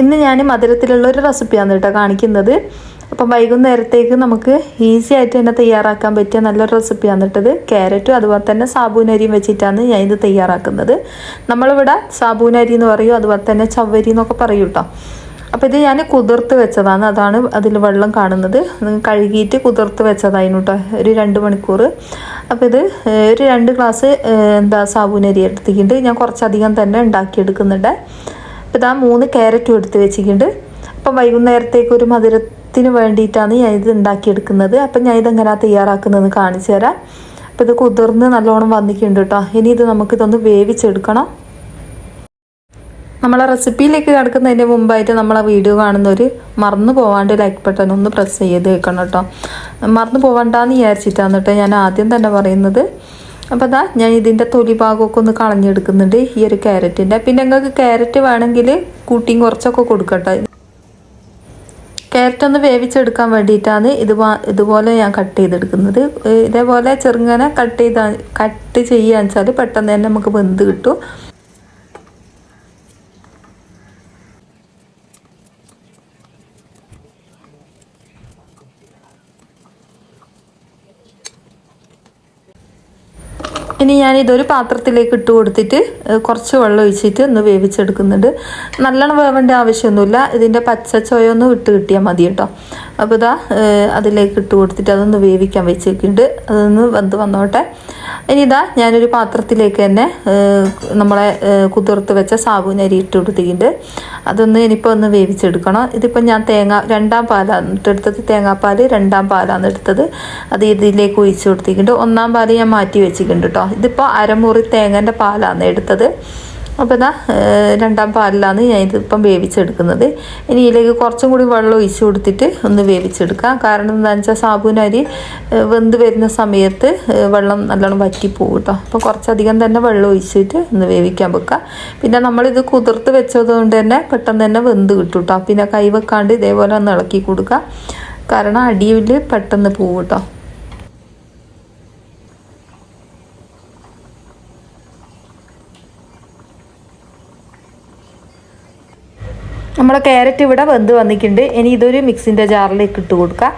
ഇന്ന് ഞാൻ മധുരത്തിലുള്ള ഒരു റെസിപ്പിയാണ് കേട്ടോ കാണിക്കുന്നത്. അപ്പം വൈകുന്നേരത്തേക്ക് നമുക്ക് ഈസി ആയിട്ട് തന്നെ തയ്യാറാക്കാൻ പറ്റിയ നല്ലൊരു റെസിപ്പിയാണ് കേട്ടത് ക്യാരറ്റും അതുപോലെ തന്നെ സാബൂനരിയും വെച്ചിട്ടാണ് ഞാൻ ഇത് തയ്യാറാക്കുന്നത്. നമ്മളിവിടെ സാബൂനരി എന്ന് പറയും അതുപോലെ തന്നെ ചവ്വരി എന്നൊക്കെ പറയും കേട്ടോ. അപ്പോൾ ഇത് ഞാൻ കുതിർത്ത് വെച്ചതാണ്. അതാണ് അതിൽ വെള്ളം കാണുന്നത്. കഴുകിയിട്ട് കുതിർത്ത് വെച്ചതായിരുന്നു കേട്ടോ ഒരു രണ്ട് മണിക്കൂർ. അപ്പോൾ ഇത് ഒരു രണ്ട് ഗ്ലാസ് എന്താ സാബൂനരി എടുത്തിട്ടുണ്ട്. ഞാൻ കുറച്ചധികം തന്നെ ഉണ്ടാക്കിയെടുക്കുന്നുണ്ട്. അപ്പോൾ ഇതാ മൂന്ന് ക്യാരറ്റും എടുത്ത് വെച്ചിട്ടുണ്ട്. അപ്പം വൈകുന്നേരത്തേക്ക് ഒരു മധുരത്തിന് വേണ്ടിയിട്ടാണ് ഞാൻ ഇത് ഉണ്ടാക്കിയെടുക്കുന്നത്. അപ്പം ഞാൻ ഇതെങ്ങനെയാണ് തയ്യാറാക്കുന്നതെന്ന് കാണിച്ചു തരാം. അപ്പോൾ ഇത് കുതിർന്ന് നല്ലോണം വന്നിട്ടുണ്ട് കേട്ടോ. ഇനി ഇത് നമുക്കിതൊന്ന് വേവിച്ചെടുക്കണം. നമ്മളെ റെസിപ്പിയിലേക്ക് കിടക്കുന്നതിന് മുമ്പായിട്ട് നമ്മളെ വീഡിയോ കാണുന്നവർ മറന്നു പോവാണ്ട് ലൈക്ക് ബട്ടൺ ഒന്ന് പ്രസ് ചെയ്ത് വെക്കണം കേട്ടോ. മറന്നു പോവണ്ടെന്ന് വിചാരിച്ചിട്ടാണ് കേട്ടോ ഞാൻ ആദ്യം തന്നെ പറയുന്നത്. അപ്പോൾ അതാ ഞാൻ ഇതിന്റെ തൊലി ഭാഗമൊക്കെ ഒന്ന് കളഞ്ഞെടുക്കുന്നുണ്ട് ഈ ഒരു ക്യാരറ്റിന്റെ പിന്നെ നിങ്ങൾക്ക് ക്യാരറ്റ് വേണമെങ്കിൽ കൂട്ടിയും കുറച്ചൊക്കെ കൊടുക്കട്ടെ. ക്യാരറ്റ് ഒന്ന് വേവിച്ചെടുക്കാൻ വേണ്ടിയിട്ടാണ് ഇത് ഇതുപോലെ ഞാൻ കട്ട് ചെയ്തെടുക്കുന്നത്. ഇതേപോലെ ചെറുങ്ങനെ കട്ട് ചെയ്താൽ കട്ട് ചെയ്യുക വെച്ചാൽ പെട്ടെന്ന് തന്നെ നമുക്ക് വെന്ത് കിട്ടും. ഇനി ഞാൻ ഇതൊരു പാത്രത്തിലേക്ക് ഇട്ട് കൊടുത്തിട്ട് കുറച്ച് വെള്ളം ഒഴിച്ചിട്ട് ഒന്ന് വേവിച്ചെടുക്കുന്നുണ്ട്. നല്ലോണം വേവേണ്ട ആവശ്യമൊന്നുമില്ല. ഇതിന്റെ പച്ച ചോയൊന്ന് വിട്ട് കിട്ടിയാൽ മതി കേട്ടോ. അപ്പോൾ ഇതാ അതിലേക്ക് ഇട്ട് കൊടുത്തിട്ട് അതൊന്ന് വേവിക്കാൻ വെച്ചിട്ടുണ്ട്. അതൊന്ന് വന്ന് വന്നോട്ടെ. ഇനി ഇതാ ഞാനൊരു പാത്രത്തിലേക്ക് തന്നെ നമ്മളെ കുതിർത്ത് വെച്ച സാബൂനരി ഇട്ട് കൊടുത്തിട്ടുണ്ട്. അതൊന്ന് ഇനിയിപ്പോൾ ഒന്ന് വേവിച്ചെടുക്കണം. ഇതിപ്പോൾ ഞാൻ തേങ്ങ രണ്ടാം പാലാണ് എടുത്തത് തേങ്ങാപ്പാൽ രണ്ടാം പാലാണ് എടുത്തത്. അത് ഇതിലേക്ക് ഒഴിച്ച് കൊടുത്തിട്ടുണ്ട്. ഒന്നാം പാൽ ഞാൻ മാറ്റി വെച്ചിട്ടുണ്ട് കേട്ടോ. ഇതിപ്പോൾ അരമുറി തേങ്ങന്റെ പാലാണ് എടുത്തത്. അപ്പോൾ ഇതാ രണ്ടാം പാലിലാണ് ഞാൻ ഇതിപ്പം വേവിച്ചെടുക്കുന്നത്. ഇനി ഇതിലേക്ക് കുറച്ചും കൂടി വെള്ളം ഒഴിച്ചു കൊടുത്തിട്ട് ഒന്ന് വേവിച്ചെടുക്കാം. കാരണം എന്താണെന്ന് വെച്ചാൽ സാബൂന് അരി വെന്ത് വരുന്ന സമയത്ത് വെള്ളം നല്ലോണം വറ്റിപ്പോകും കേട്ടോ. അപ്പോൾ കുറച്ചധികം തന്നെ വെള്ളം ഒഴിച്ചിട്ട് ഒന്ന് വേവിക്കാൻ വെക്കുക പിന്നെ നമ്മളിത് കുതിർത്ത് വെച്ചതുകൊണ്ട് തന്നെ പെട്ടെന്ന് തന്നെ വെന്ത് കിട്ടും കേട്ടോ. പിന്നെ കൈ വെക്കാണ്ട് ഇതേപോലെ ഒന്ന് ഇളക്കി കൊടുക്കുക കാരണം അടിയിൽ പെട്ടെന്ന് പോകും കേട്ടോ. നമ്മുടെ ക്യാരറ്റ് ഇവിടെ വെന്ത് വന്നിട്ടുണ്ട് ഇനി ഇതൊരു മിക്സിന്റെ ജാറിലേക്ക് ഇട്ട് കൊടുക്കുക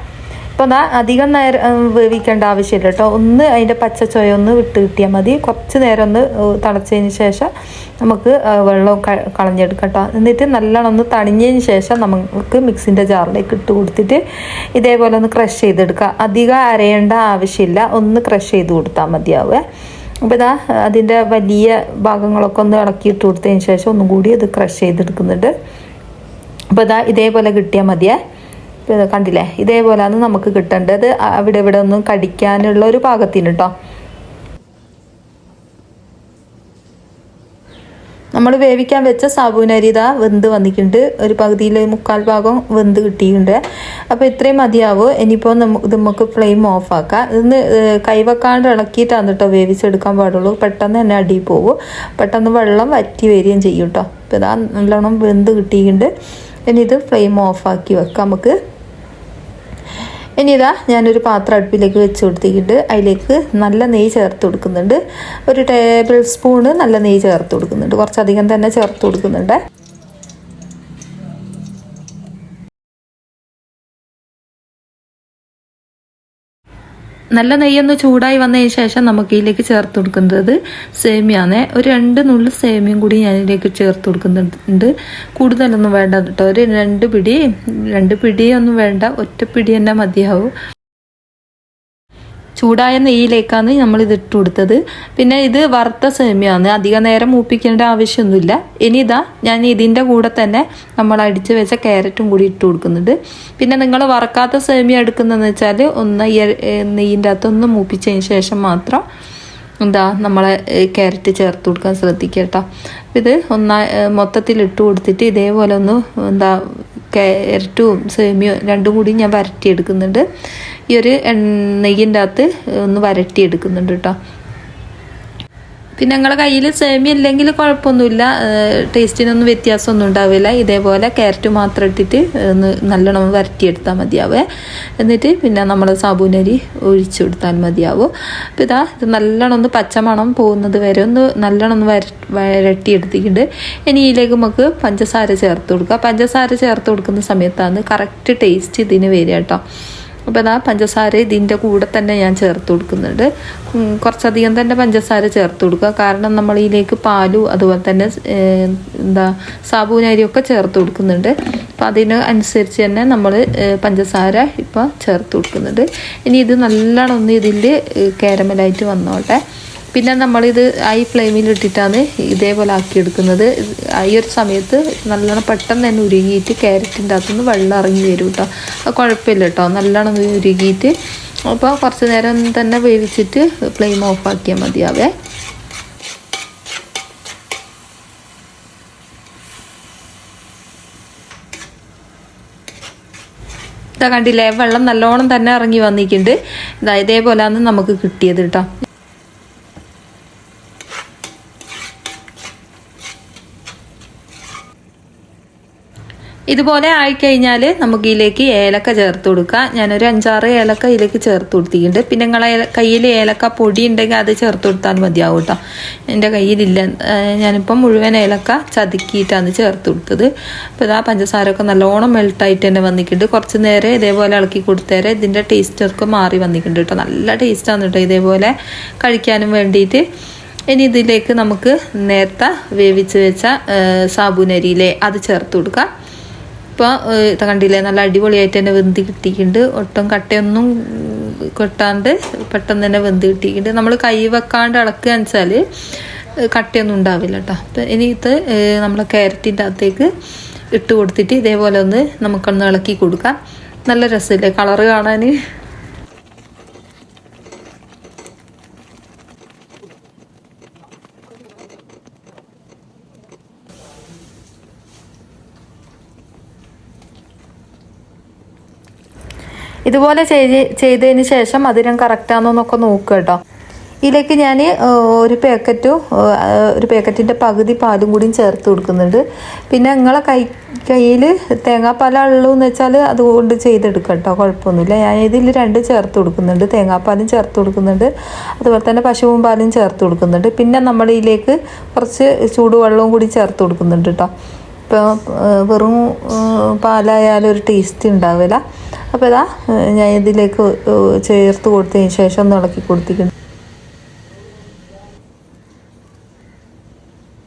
ഇപ്പോൾ ദാ അധികം നേരം വേവിക്കേണ്ട ആവശ്യമില്ല കേട്ടോ ഒന്ന് അതിന്റെ പച്ച ഒന്ന് വിട്ട് കിട്ടിയാൽ മതി. കുറച്ച് നേരം ഒന്ന് തിളച്ചതിന് ശേഷം നമുക്ക് വെള്ളം കളഞ്ഞെടുക്കാം കേട്ടോ എന്നിട്ട് നല്ലോണം ഒന്ന് തണിഞ്ഞതിന് ശേഷം നമുക്ക് മിക്സിന്റെ ജാറിലേക്ക് ഇട്ട് കൊടുത്തിട്ട് ഇതേപോലെ ഒന്ന് ക്രഷ് ചെയ്തെടുക്കുക അധികം അരയേണ്ട ആവശ്യമില്ല. ഒന്ന് ക്രഷ് ചെയ്ത് കൊടുത്താൽ മതിയാവുക അപ്പോൾ ഇതാ അതിന്റെ വലിയ ഭാഗങ്ങളൊക്കെ ഒന്ന് ഇളക്കിയിട്ട് കൊടുത്തതിന് ശേഷം ഒന്നും കൂടി അത് ക്രഷ് ചെയ്തെടുക്കുന്നുണ്ട്. അപ്പോൾ ഇതാ ഇതേപോലെ കിട്ടിയാൽ മതിയേ. കണ്ടില്ലേ? ഇതേപോലെയാണ് നമുക്ക് കിട്ടേണ്ടത്. അവിടെ ഇവിടെ ഒന്നും കടിക്കാനുള്ള ഒരു പാകത്തിന് കേട്ടോ നമ്മൾ വേവിക്കാൻ വെച്ച സാബൂനരി ഇതാ വെന്ത് വന്നിട്ടുണ്ട്. ഒരു പകുതിയിൽ മുക്കാൽ ഭാഗം വെന്ത് കിട്ടിയിട്ടുണ്ട്. അപ്പോൾ ഇത്രയും മതിയാവും? ഇനിയിപ്പോൾ നമുക്ക് നമുക്ക് ഫ്ലെയിം ഓഫ് ആക്കാം. ഇന്ന് കൈവെക്കാണ്ട് ഇളക്കിയിട്ടാണ് കേട്ടോ വേവിച്ചെടുക്കാൻ പാടുള്ളൂ. പെട്ടെന്ന് തന്നെ അടിയിൽ പോകും പെട്ടെന്ന് വെള്ളം വറ്റി വരികയും ചെയ്യും കേട്ടോ അപ്പോൾ ഇതാ നല്ലോണം വെന്ത് കിട്ടിയിട്ടുണ്ട്. ഇനി ഇത് ഫ്ലെയിം ഓഫാക്കി വെക്കാം നമുക്ക്. ഇനി ഇതാ ഞാനൊരു പാത്രം അടുപ്പിലേക്ക് വെച്ച് കൊടുത്തിട്ടുണ്ട്. അതിലേക്ക് നല്ല നെയ്യ് ചേർത്ത് കൊടുക്കുന്നുണ്ട്. ഒരു ടേബിൾ സ്പൂണ് നല്ല നെയ്യ് ചേർത്ത് കൊടുക്കുന്നുണ്ട്. കുറച്ചധികം തന്നെ ചേർത്ത് കൊടുക്കുന്നുണ്ട്. നല്ല നെയ്യൊന്ന് ചൂടായി വന്നതിന് ശേഷം നമുക്ക് ഇതിലേക്ക് ചേർത്ത് കൊടുക്കുന്നത് സേമിയാണ് ഒരു രണ്ട് നുള്ളു സേമിയും കൂടി ഞാൻ ഇതിലേക്ക് ചേർത്ത് കൊടുക്കുന്നുണ്ട്. കൂടുതലൊന്നും വേണ്ട കേട്ടോ. ഒരു രണ്ട് പിടി രണ്ട് പിടിയൊന്നും വേണ്ട. ഒറ്റ പിടി തന്നെ മതിയാവും. ചൂടായ നെയ്യിലേക്കാണ് നമ്മൾ ഇത് ഇട്ട് കൊടുത്തത്. പിന്നെ ഇത് വറുത്ത സേമിയാണ് അധിക നേരം മൂപ്പിക്കേണ്ട ആവശ്യമൊന്നുമില്ല. ഇനി ഇതാ ഞാൻ ഇതിന്റെ കൂടെ തന്നെ നമ്മൾ അടിച്ച് വെച്ച ക്യാരറ്റും കൂടി ഇട്ട് കൊടുക്കുന്നുണ്ട്. പിന്നെ നിങ്ങൾ വറക്കാത്ത സേമിയ എടുക്കുന്നതെന്ന് വെച്ചാൽ ഒന്ന് നെയ്യിന്റെ അകത്തൊന്ന് മൂപ്പിച്ചതിന് ശേഷം മാത്രം എന്താ നമ്മളെ ക്യാരറ്റ് ചേർത്ത് കൊടുക്കാൻ ശ്രദ്ധിക്കുക കേട്ടോ. ഇത് ഒന്നാ മൊത്തത്തിൽ ഇട്ട് കൊടുത്തിട്ട് ഇതേപോലെ ഒന്ന് എന്താ ക്യാരറ്റും സേമിയും രണ്ടും കൂടി ഞാൻ വരട്ടിയെടുക്കുന്നുണ്ട്. ഈ ഒരു നെയ്യിന്റെ അകത്ത് ഒന്ന് വരട്ടിയെടുക്കുന്നുണ്ട് കേട്ടോ പിന്നെ നിങ്ങളെ കയ്യിൽ സേമി ഇല്ലെങ്കിൽ കുഴപ്പമൊന്നുമില്ല. ടേസ്റ്റിനൊന്നും വ്യത്യാസമൊന്നും ഉണ്ടാവില്ല. ഇതേപോലെ ക്യാരറ്റ് മാത്രം ഇട്ടിട്ട് ഒന്ന് നല്ലോണം വരട്ടിയെടുത്താൽ മതിയാവേ. എന്നിട്ട് പിന്നെ നമ്മൾ സാബൂനരി ഒഴിച്ചു കൊടുത്താൽ മതിയാവും. അപ്പോൾ ഇതാ ഇത് നല്ലോണം ഒന്ന് പച്ചമണം പോകുന്നത് വരെ ഒന്ന് നല്ലോണം ഒന്ന് വര വരട്ടിയെടുത്തിട്ടുണ്ട്. ഇനി ഇതിലേക്ക് നമുക്ക് പഞ്ചസാര ചേർത്ത് കൊടുക്കുക പഞ്ചസാര ചേർത്ത് കൊടുക്കുന്ന സമയത്താണ് കറക്റ്റ് ടേസ്റ്റ് ഇതിന് വരിക കേട്ടോ അപ്പോൾ അതാ പഞ്ചസാര ഇതിന്റെ കൂടെ തന്നെ ഞാൻ ചേർത്ത് കൊടുക്കുന്നുണ്ട്. കുറച്ചധികം തന്നെ പഞ്ചസാര ചേർത്ത് കൊടുക്കുക. കാരണം നമ്മൾ ഇതിലേക്ക് പാലും അതുപോലെ തന്നെ എന്താ സാബൂനരിയൊക്കെ ചേർത്ത് കൊടുക്കുന്നുണ്ട്. അപ്പോൾ അതിന് അനുസരിച്ച് തന്നെ നമ്മൾ പഞ്ചസാര ഇപ്പോൾ ചേർത്ത് കൊടുക്കുന്നുണ്ട്. ഇനി ഇത് നല്ലോണം ഒന്ന് ഇതിൽ കാരമലായിട്ട് വന്നോട്ടെ. പിന്നെ നമ്മളിത് ഹൈ ഫ്ലെയിമിൽ ഇട്ടിട്ടാണ് ഇതേപോലെ ആക്കിയെടുക്കുന്നത്. ഈ ഒരു സമയത്ത് നല്ലോണം പെട്ടെന്ന് തന്നെ ഉരുകിയിട്ട് ക്യാരറ്റിന്റെ അകത്തുനിന്ന് വെള്ളം ഇറങ്ങി വരും കേട്ടോ അത് കുഴപ്പമില്ല കേട്ടോ നല്ലോണം ഉരുകിയിട്ട് അപ്പോൾ കുറച്ച് നേരം തന്നെ വേവിച്ചിട്ട് ഫ്ലെയിം ഓഫാക്കിയാൽ മതിയാവേ. ഇതാ കണ്ടില്ലേ? വെള്ളം നല്ലോണം തന്നെ ഇറങ്ങി വന്നിട്ടുണ്ട്. ഇതാ ഇതേപോലെയാണ് നമുക്ക് കിട്ടിയത് കേട്ടോ ഇതുപോലെ ആയിക്കഴിഞ്ഞാൽ നമുക്ക് ഇതിലേക്ക് ഏലക്ക ചേർത്ത് കൊടുക്കാം. ഞാനൊരു അഞ്ചാറ് ഏലക്ക ഇതിലേക്ക് ചേർത്ത് കൊടുത്തിട്ടുണ്ട്. പിന്നെ നിങ്ങളെ കയ്യിൽ ഏലക്ക പൊടി ഉണ്ടെങ്കിൽ അത് ചേർത്ത് കൊടുത്താൽ മതിയാവും കേട്ടോ. എന്റെ കയ്യിലില്ല. ഞാനിപ്പം മുഴുവൻ ഏലക്ക ചതുക്കിയിട്ടാണ് ചേർത്ത് കൊടുത്തത്. അപ്പോൾ ഇതാ പഞ്ചസാരമൊക്കെ നല്ലോണം മെൽട്ടായിട്ട് തന്നെ വന്നിട്ടുണ്ട്. കുറച്ച് നേരം ഇതേപോലെ ഇളക്കി കൊടുത്തേരെ. ഇതിന്റെ ടേസ്റ്റൊക്കെ മാറി വന്നിട്ടുണ്ട് കേട്ടോ. നല്ല ടേസ്റ്റാണ് കേട്ടോ ഇതേപോലെ കഴിക്കാനും വേണ്ടിയിട്ട്. ഇനി ഇതിലേക്ക് നമുക്ക് നേരത്തെ വേവിച്ച് വെച്ച സാബുനരിയിലെ അത് ചേർത്ത് കൊടുക്കാം. ഇപ്പോൾ കണ്ടില്ലേ നല്ല അടിപൊളിയായിട്ട് തന്നെ വെന്ത് കിട്ടിയിട്ടുണ്ട്. ഒട്ടും കട്ടയൊന്നും കൊട്ടാണ്ട് പെട്ടെന്ന് തന്നെ വെന്ത് കിട്ടിയിട്ടുണ്ട്. നമ്മൾ കൈ വെക്കാണ്ട് ഇളക്കുക വെച്ചാൽ കട്ടയൊന്നും ഉണ്ടാവില്ല കേട്ടോ അപ്പം ഇനി ഇത് നമ്മൾ ക്യാരറ്റിന്റെ അകത്തേക്ക് ഇട്ട് കൊടുത്തിട്ട് ഇതേപോലെ ഒന്ന് നമുക്കൊന്ന് ഇളക്കി കൊടുക്കാം. നല്ല രസമില്ലേ? കളറ് കാണാൻ ഇതുപോലെ ചെയ്ത് ചെയ്തതിന് ശേഷം മധുരം കറക്റ്റാണെന്നൊക്കെ നോക്കുക കേട്ടോ. ഇതിലേക്ക് ഞാൻ ഒരു പാക്കറ്റും ഒരു പാക്കറ്റിന്റെ പകുതി പാലും കൂടിയും ചേർത്ത് കൊടുക്കുന്നുണ്ട്. പിന്നെ നിങ്ങളെ കൈ കയ്യിൽ തേങ്ങാപ്പാൽ ഉള്ളൂ എന്ന് വെച്ചാൽ അതുകൊണ്ട് ചെയ്തെടുക്കാം കേട്ടോ കുഴപ്പമൊന്നുമില്ല. ഞാൻ ഇതിൽ രണ്ട് ചേർത്ത് കൊടുക്കുന്നുണ്ട്. തേങ്ങാപ്പാലും ചേർത്ത് കൊടുക്കുന്നുണ്ട്. അതുപോലെ തന്നെ പശുവും പാലും ചേർത്ത് കൊടുക്കുന്നുണ്ട്. പിന്നെ നമ്മൾ ഇതിലേക്ക് കുറച്ച് ചൂടുവെള്ളവും കൂടി ചേർത്ത് കൊടുക്കുന്നുണ്ട് കേട്ടോ. ഇപ്പോൾ വെറും പാലായാലും ഒരു ടേസ്റ്റ് ഉണ്ടാവില്ല. അപ്പോൾ ഇതാ ഞാൻ ഇതിലേക്ക് ചേർത്ത് കൊടുത്തതിന് ശേഷം ഒന്ന് ഇളക്കി കൊടുത്തിരിക്കുന്നു.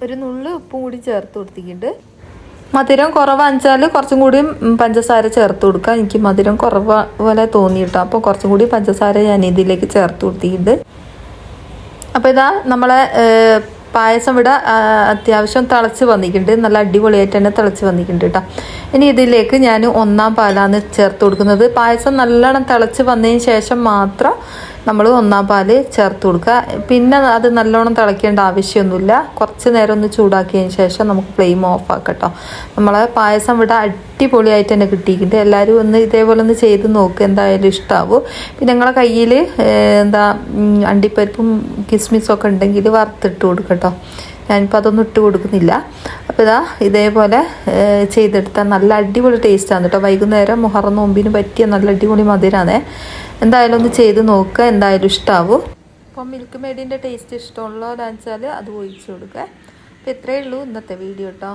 ഒരു നുള്ളു ഉപ്പും കൂടി ചേർത്ത് കൊടുത്തിട്ടുണ്ട്. മധുരം കുറവാണെച്ചാൽ കുറച്ചും കൂടി പഞ്ചസാര ചേർത്ത് കൊടുക്കുക എനിക്ക് മധുരം കുറവ് പോലെ തോന്നിയിട്ടോ അപ്പോൾ കുറച്ചും കൂടി പഞ്ചസാര ഞാൻ ഇതിലേക്ക് ചേർത്ത് കൊടുത്തിട്ടുണ്ട്. അപ്പോൾ ഇതാ നമ്മളെ പായസം ഇവിടെ അത്യാവശ്യം തിളച്ച് വന്നിട്ടുണ്ട്. നല്ല അടിപൊളിയായിട്ട് തന്നെ തിളച്ച് വന്നിട്ടുണ്ട് കേട്ടോ. ഇനി ഇതിലേക്ക് ഞാൻ ഒന്നാം പാലാണ് ചേർത്ത് കൊടുക്കുന്നത്. പായസം നല്ലോണം തിളച്ച് വന്നതിന് ശേഷം മാത്രം നമ്മൾ ഒന്നാം പാൽ ചേർത്ത് കൊടുക്കുക. പിന്നെ അത് നല്ലോണം തിളയ്ക്കേണ്ട ആവശ്യമൊന്നുമില്ല. കുറച്ച് നേരം ഒന്ന് ചൂടാക്കിയതിന് ശേഷം നമുക്ക് ഫ്ലെയിം ഓഫ് ആക്കട്ടോ നമ്മളെ പായസം ഇവിടെ അടിപൊളിയായിട്ട് തന്നെ കിട്ടിയിട്ടുണ്ട്. എല്ലാവരും ഒന്ന് ഇതേപോലെ ഒന്ന് ചെയ്ത് നോക്കുക എന്തായാലും ഇഷ്ടമാവും പിന്നെ നിങ്ങളെ കയ്യിൽ എന്താ അണ്ടിപ്പരിപ്പും കിസ്മിസും ഒക്കെ ഉണ്ടെങ്കിൽ വറുത്തിട്ട് കൊടുക്കട്ടോ ഞാനിപ്പോൾ അതൊന്നും ഇട്ട് കൊടുക്കുന്നില്ല. അപ്പോൾ ഇതാ ഇതേപോലെ ചെയ്തെടുത്താൽ നല്ല അടിപൊളി ടേസ്റ്റാണ് കേട്ടോ വൈകുന്നേരം മുഹറം നോമ്പിന് പറ്റിയ നല്ല അടിപൊളി മധുരമാണ് എന്തായാലും ഒന്ന് ചെയ്ത് നോക്കുക എന്തായാലും ഇഷ്ടാവും. അപ്പോൾ മിൽക്ക് മേഡിന്റെ ടേസ്റ്റ് ഇഷ്ടമുള്ളവരാണെന്ന് വെച്ചാൽ അത് ഒഴിച്ചു കൊടുക്കുക അപ്പോൾ ഇത്രയേ ഉള്ളൂ ഇന്നത്തെ വീഡിയോ കേട്ടോ